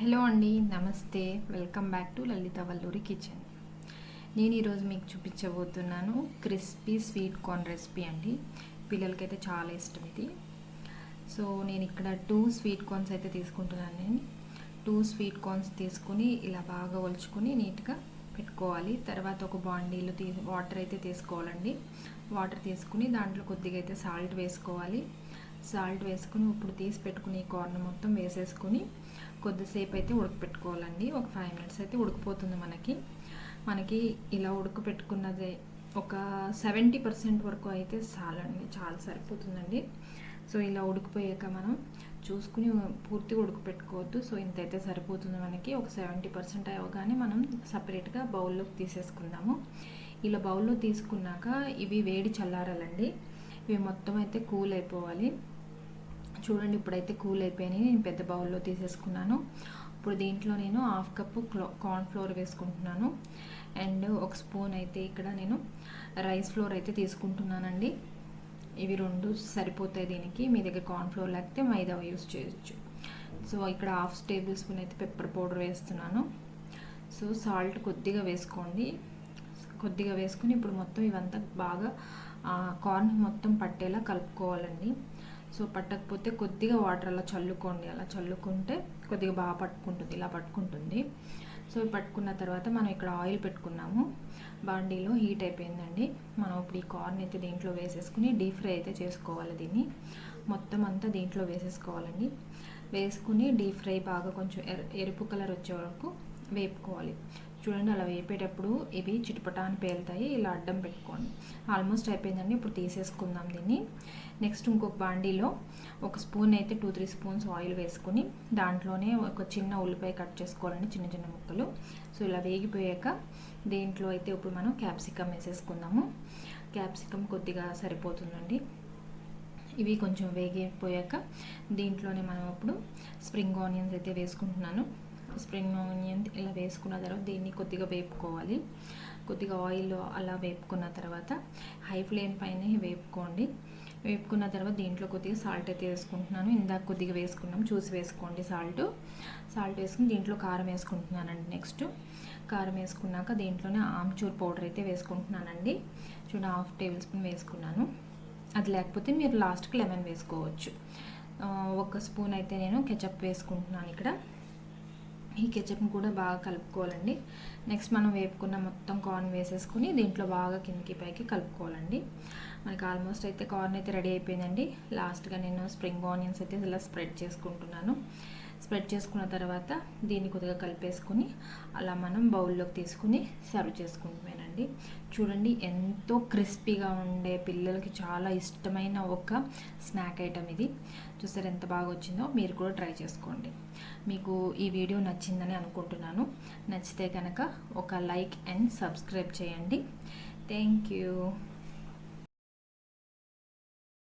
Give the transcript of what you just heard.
Hello అండి నమస్తే. Welcome back to Lalitha Valluri kitchen. నేను ఈరోజు మీకు చూపించబోతున్నాను క్రిస్పీ స్వీట్ కార్న్ రెసిపీ అండి. పిల్లలకైతే చాలా ఇష్టం ఇది. సో నేను ఇక్కడ టూ స్వీట్ కార్న్స్ అయితే తీసుకుంటున్నాను నేను. టూ స్వీట్ కార్న్స్ తీసుకుని ఇలా బాగా ఒలుచుకొని నీట్గా పెట్టుకోవాలి. తర్వాత ఒక బాండీలో తీ వాటర్ అయితే తీసుకోవాలండి. వాటర్ తీసుకుని దాంట్లో కొద్దిగా అయితే సాల్ట్ వేసుకోవాలి. సాల్ట్ వేసుకుని ఇప్పుడు తీసి పెట్టుకుని కార్న్ మొత్తం వేసేసుకుని కొద్దిసేపు అయితే ఉడకపెట్టుకోవాలండి. ఒక ఫైవ్ మినిట్స్ అయితే ఉడికిపోతుంది మనకి. మనకి ఇలా ఉడకపెట్టుకున్నదే ఒక సెవెంటీ పర్సెంట్ వరకు అయితే చాలండి. చాలా సరిపోతుందండి. సో ఇలా ఉడికిపోయాక మనం చూసుకుని పూర్తిగా ఉడకపెట్టుకోవద్దు. సో ఇంత అయితే సరిపోతుంది మనకి. ఒక సెవెంటీ పర్సెంట్ అవగానే మనం సపరేట్గా బౌల్లోకి తీసేసుకుందాము. ఇలా బౌల్లో తీసుకున్నాక ఇవి వేడి చల్లారాలండి. ఇవి మొత్తం అయితే కూల్ అయిపోవాలి. చూడండి ఇప్పుడైతే కూల్ అయిపోయినాయి. నేను పెద్ద బౌల్లో తీసేసుకున్నాను. ఇప్పుడు దీంట్లో నేను హాఫ్ కప్పు కార్న్ ఫ్లోర్ వేసుకుంటున్నాను. అండ్ ఒక స్పూన్ అయితే ఇక్కడ నేను రైస్ ఫ్లోర్ అయితే తీసుకుంటున్నానండి. ఇవి రెండు సరిపోతాయి దీనికి. మీ దగ్గర కార్న్ ఫ్లోర్ లేకపోతే మైదా యూస్ చేయొచ్చు. సో ఇక్కడ హాఫ్ టేబుల్ స్పూన్ అయితే పెప్పర్ పౌడర్ వేస్తున్నాను. సో సాల్ట్ కొద్దిగా వేసుకోండి. కొద్దిగా వేసుకుని ఇప్పుడు మొత్తం ఇవంతా బాగా కార్న్ మొత్తం పట్టేలా కలుపుకోవాలండి. సో పట్టకపోతే కొద్దిగా వాటర్ అలా చల్లుకోండి. అలా చల్లుకుంటే కొద్దిగా బాగా పట్టుకుంటుంది ఇలా పట్టుకుంటుంది. సో పట్టుకున్న తర్వాత మనం ఇక్కడ ఆయిల్ పెట్టుకున్నాము. బాండీలో హీట్ అయిపోయిందండి. మనం ఇప్పుడు ఈ కార్న్ అయితే దీంట్లో వేసేసుకుని డీప్ ఫ్రై అయితే చేసుకోవాలి దీన్ని. మొత్తం అంతా దీంట్లో వేసేసుకోవాలండి. వేసుకుని డీప్ ఫ్రై బాగా కొంచెం ఎరుపు కలర్ వచ్చే వరకు వేపుకోవాలి. చూడండి అలా వేపేటప్పుడు ఇవి చిటుపటాన్ని పేలుతాయి. ఇలా అడ్డం పెట్టుకోండి. ఆల్మోస్ట్ అయిపోయిందండి. ఇప్పుడు తీసేసుకుందాం దీన్ని. నెక్స్ట్ ఇంకొక బాండీలో ఒక స్పూన్ అయితే టూ త్రీ స్పూన్స్ ఆయిల్ వేసుకుని దాంట్లోనే ఒక చిన్న ఉల్లిపాయ కట్ చేసుకోవాలండి చిన్న చిన్న ముక్కలు. సో ఇలా వేగిపోయాక దీంట్లో అయితే ఇప్పుడు మనం క్యాప్సికమ్ వేసేసుకుందాము. క్యాప్సికమ్ కొద్దిగా సరిపోతుందండి. ఇవి కొంచెం వేగిపోయాక దీంట్లోనే మనం ఇప్పుడు స్ప్రింగ్ ఆనియన్స్ అయితే వేసుకుంటున్నాను. స్ప్రింగ్ ఆనియన్ ఇలా వేసుకున్న తర్వాత దీన్ని కొద్దిగా వేపుకోవాలి. కొద్దిగా ఆయిల్ అలా వేపుకున్న తర్వాత హై ఫ్లేమ్ పైన వేపుకోండి. వేపుకున్న తర్వాత దీంట్లో కొద్దిగా సాల్ట్ అయితే వేసుకుంటున్నాను. ఇందాక కొద్దిగా వేసుకున్నాం. చూసి వేసుకోండి సాల్ట్. సాల్ట్ వేసుకుని దీంట్లో కారం వేసుకుంటున్నానండి నెక్స్ట్. కారం వేసుకున్నాక దీంట్లోనే ఆమ్చూర్ పౌడర్ అయితే వేసుకుంటున్నానండి. చూడ హాఫ్ టేబుల్ స్పూన్ వేసుకున్నాను. అది లేకపోతే మీరు లాస్ట్కి లెమన్ వేసుకోవచ్చు. ఒక స్పూన్ అయితే నేను కెచప్ వేసుకుంటున్నాను ఇక్కడ. ఈ కెచప్ని కూడా బాగా కలుపుకోవాలండి. నెక్స్ట్ మనం వేపుకున్న మొత్తం కార్న్ వేసేసుకుని దీంట్లో బాగా కిందికి పైకి కలుపుకోవాలండి. మనకి ఆల్మోస్ట్ అయితే కార్న్ అయితే రెడీ అయిపోయిందండి. లాస్ట్గా నేను స్ప్రింగ్ ఆనియన్స్ అయితే ఇలా స్ప్రెడ్ చేసుకుంటున్నాను. స్ప్రెడ్ చేసుకున్న తర్వాత దీన్ని కొద్దిగా కలిపేసుకుని అలా మనం బౌల్లోకి తీసుకుని సర్వ్ చేసుకుంటున్నానండి. చూడండి ఎంతో క్రిస్పీగా ఉండే పిల్లలకి చాలా ఇష్టమైన ఒక స్నాక్ ఐటమ్ ఇది. చూసారు ఎంత బాగా వచ్చిందో? మీరు కూడా ట్రై చేసుకోండి. మీకు ఈ వీడియో నచ్చిందని అనుకుంటున్నాను. నచ్చితే కనుక ఒక లైక్ అండ్ సబ్స్క్రైబ్ చేయండి. Thank you.